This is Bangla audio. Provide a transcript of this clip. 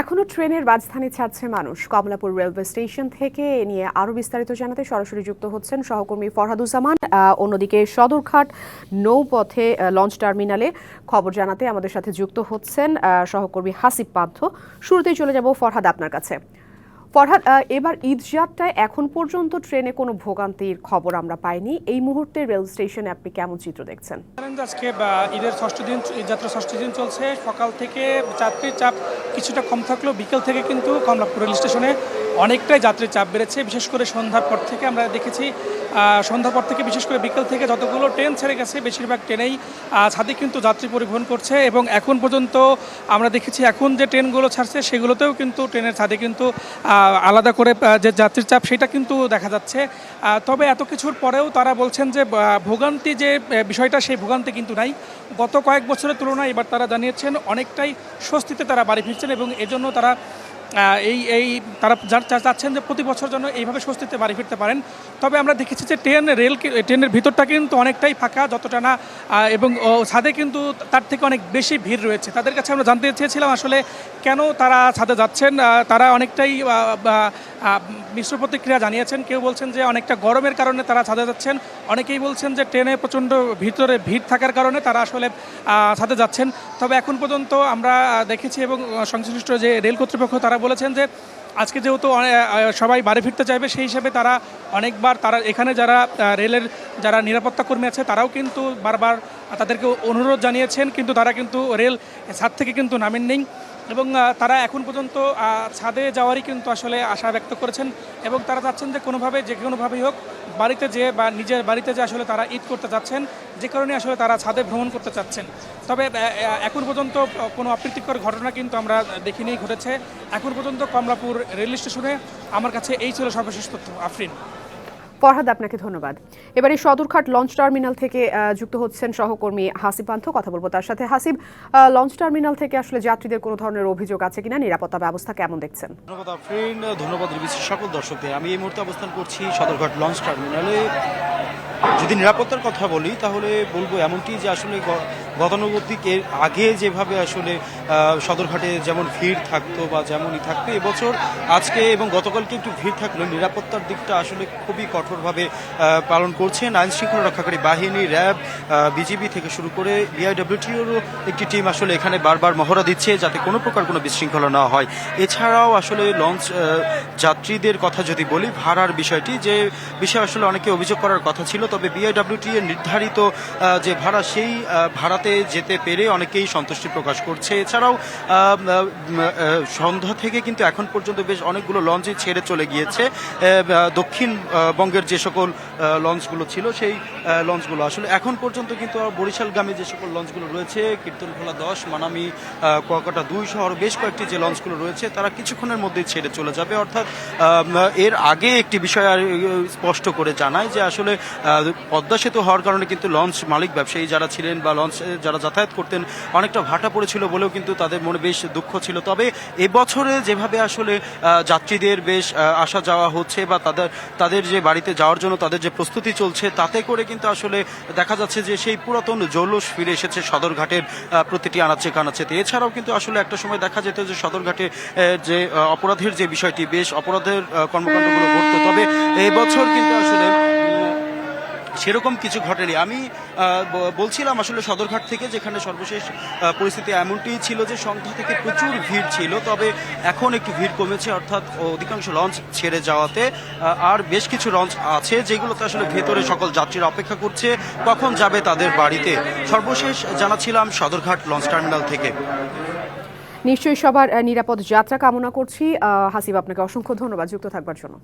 এখনও ট্রেনের রাজধানী ছাড়ছে মানুষ। কমলাপুর রেলওয়ে স্টেশন থেকে এ নিয়ে আরও বিস্তারিত জানাতে সরাসরি যুক্ত হচ্ছেন সহকর্মী ফরহাদুজ্জামান। অন্যদিকে সদরঘাট নৌপথে লঞ্চ টার্মিনালে খবর জানাতে আমাদের সাথে যুক্ত হচ্ছেন সহকর্মী হাসিব পাধ্য শুরুতেই চলে যাব ফরহাদ আপনার কাছে। ফরহাদ এবার ঈদ যাত্রায় এখন পর্যন্ত ট্রেনে কোনো ভোগান্তির খবর আমরা পাইনি। এই মুহূর্তে রেল স্টেশনে আপনি কেমন চিত্র দেখছেন? আজকে ঈদের ষষ্ঠ দিন ঈদ যাত্রা ষষ্ঠ দিন চলছে। সকাল থেকে যাত্রীর চাপ কিছুটা কম থাকলেও বিকেল থেকে কিন্তু কমলাপুর রেল স্টেশনে অনেকটাই যাত্রীর চাপ বেড়েছে। বিশেষ করে সন্ধ্যার পর থেকে আমরা দেখেছি সন্ধ্যার পর থেকে বিশেষ করে বিকেল থেকে যতগুলো ট্রেন ছেড়ে গেছে, বেশিরভাগ ট্রেনেই ছাদে কিন্তু যাত্রী পরিবহন করছে এবং এখন পর্যন্ত আমরা দেখেছি এখন যে ট্রেনগুলো ছাড়ছে, সেগুলোতেও কিন্তু ট্রেনের ছাদে কিন্তু আলাদা করে যে যাত্রীর চাপ, সেটা কিন্তু দেখা যাচ্ছে। তবে এত কিছুর পরেও তারা বলছেন যে ভোগান্তি যে বিষয়টা, সেই ভোগান্তি কিন্তু নাই। গত কয়েক বছরের তুলনায় এবার তারা জানিয়েছেন, অনেকটাই স্বস্তিতে তারা বাড়ি ফিরছেন এবং এজন্য তারা এই এই তারা যা- চাচ্ছেন যে প্রতি বছর জন্য এইভাবে স্বস্তিতে বাড়ি ফিরতে পারেন। তবে আমরা দেখেছি যে ট্রেন, রেল ট্রেনের ভিতরটা কিন্তু অনেকটাই ফাঁকা, যতটা না এবং ছাদে কিন্তু তার থেকে অনেক বেশি ভিড় রয়েছে। তাদের কাছে আমরা জানতে চেয়েছিলাম আসলে কেন তারা ছাদে যাচ্ছেন তারা অনেকটাই মিশ্র প্রতিক্রিয়া জানিয়েছেন। কেউ বলছেন যে অনেকটা গরমের কারণে তারা ছাদে যাচ্ছেন। অনেকেই বলছেন যে ট্রেনে প্রচণ্ড ভিতরে ভিড় থাকার কারণে তারা আসলে ছাদে যাচ্ছেন। তবে এখন পর্যন্ত আমরা দেখেছি এবং সংশ্লিষ্ট যে রেল কর্তৃপক্ষ, তারা বলেছেন যে আজকে যেহেতু সবাই বাড়ি ফিরতে চাইবে, সেই হিসাবে তারা অনেকবার তারা, এখানে যারা রেলের যারা নিরাপত্তা কর্মী আছে, তারাও কিন্তু বারবার তাদেরকে অনুরোধ জানিয়েছেন। কিন্তু তারা কিন্তু রেল ছাদ থেকে কিন্তু নামেন নেই এবং তারা এখন পর্যন্ত ছাদে যাওয়ারই কিন্তু আসলে আশা ব্যক্ত করেছেন এবং তারা চাচ্ছেন যে কোনোভাবে, যে কোনোভাবেই হোক, বাড়িতে যে বা নিজের বাড়িতে যে আসলে তারা ঈদ করতে যাচ্ছেন, যে কারণে আসলে তারা ছাদে ভ্রমণ করতে চাচ্ছেন। তবে এখন পর্যন্ত কোনো অপ্রীতিকর ঘটনা কিন্তু আমরা দেখিনি, ঘটেছে। এখন পর্যন্ত কমলাপুর রেল স্টেশনে আমার কাছে এই ছিল সর্বশেষ তথ্য। আফরিন। ফরহাদ, আপনাকে ধন্যবাদ। এবারে সদরঘাট লঞ্চ টার্মিনাল থেকে যুক্ত হচ্ছেন সহকর্মী হাসিব পান্থ। কথা বলব তার সাথে। হাসিব লঞ্চ টার্মিনাল থেকে আসলে যাত্রীদের কোনো ধরনের অভিযোগ আছে কিনা? নিরাপত্তা ব্যবস্থা কেমন দেখছেন? ধন্যবাদ, আফরিন। ধন্যবাদ সকল দর্শকদের, আমি এই মুহূর্তে অবস্থান করছি সদরঘাট লঞ্চ টার্মিনালে। যদি নিরাপত্তার কথা বলি, তাহলে বলব এমনটি যে আসলে গতানুগতিক এর আগে যেভাবে আসলে সদরঘাটে যেমন ভিড় থাকতো বা যেমনই থাকতো এবছর আজকে এবং গতকালকে একটু ভিড় থাকলেও নিরাপত্তার দিকটা আসলে খুবই কঠোরভাবে পালন করছেন আইন শৃঙ্খলা রক্ষাকারী বাহিনী র্যাব বিজিবি থেকে শুরু করে বিআইডব্লিউটিওরও একটি টিম আসলে এখানে বারবার মহড়া দিচ্ছে যাতে কোনো প্রকার কোনো বিশৃঙ্খলা না হয়। এছাড়াও আসলে লঞ্চ যাত্রীদের কথা যদি বলি ভাড়ার বিষয়টি যে বিষয়ে আসলে অনেকে অভিযোগ করার কথা ছিল তবে বিআইডব্লিউটি এর নির্ধারিত যে ভাড়া সেই আহ, ভাড়াতে যেতে পেরে অনেকেই সন্তুষ্টি প্রকাশ করছে। এছাড়াও সন্ধ্যা থেকে কিন্তু এখন পর্যন্ত বেশ অনেকগুলো লঞ্চই ছেড়ে চলে গিয়েছে। আহ, দক্ষিণ আহ, বঙ্গের যে সকল লঞ্চগুলো ছিল সেই লঞ্চগুলো। আসলে এখন পর্যন্ত কিন্তু বরিশালগামী যে সকল লঞ্চগুলো রয়েছে কীর্তনখোলা দশ মানামি কুয়াকাটা দুই শহর বেশ কয়েকটি যে লঞ্চগুলো রয়েছে তারা কিছুক্ষণের মধ্যেই ছেড়ে চলে যাবে। অর্থাৎ এর আগে একটি বিষয় স্পষ্ট করে জানায় যে আসলে পদ্মা সেতু হওয়ার কারণে কিন্তু লঞ্চ মালিক ব্যবসায়ী যারা ছিলেন বা লঞ্চ যারা যাতায়াত করতেন অনেকটা ভাটা পড়েছিল বলেও কিন্তু তাদের মনে বেশ দুঃখ ছিল। তবে এবছরে যেভাবে আসলে যাত্রীদের বেশ আসা যাওয়া হচ্ছে বা তাদের তাদের যে বাড়িতে যাওয়ার জন্য তাদের যে প্রস্তুতি চলছে, তাতে করে কিন্তু আসলে দেখা যাচ্ছে যে সেই পুরাতন জৌলুস ফিরে এসেছে সদরঘাটের প্রতিটি আনাচে কানাচেতে। এছাড়াও কিন্তু আসলে একটা সময় দেখা যেত যে সদরঘাটে যে অপরাধের যে বিষয়টি, বেশ অপরাধের কর্মকাণ্ডগুলো ঘটতো। তবে এবছর কিন্তু আসলে সেরকম কিছু ঘটেনি। আমি বলছিলাম আসলে সদরঘাট থেকে যেখানে সর্বশেষ পরিস্থিতি এমনটি ছিল যে সন্ধ্যা থেকে প্রচুর ভিড় ছিল, তবে এখন একটু ভিড় কমেছে, অর্থাৎ অধিকাংশ লঞ্চ ছেড়ে যাওয়াতে আর বেশ কিছু লঞ্চ আছে যেগুলোতে আসলে ভেতরে সকল যাত্রীরা অপেক্ষা করছে, কখন যাবে তাদের বাড়িতে। সর্বশেষ জানাছিলাম সদরঘাট লঞ্চ টার্মিনাল থেকে। নিশ্চয়ই সবার নিরাপদ যাত্রা কামনা করছি। হাসিব, আপনাকে অসংখ্য ধন্যবাদ। যুক্ত থাকবার জন্য।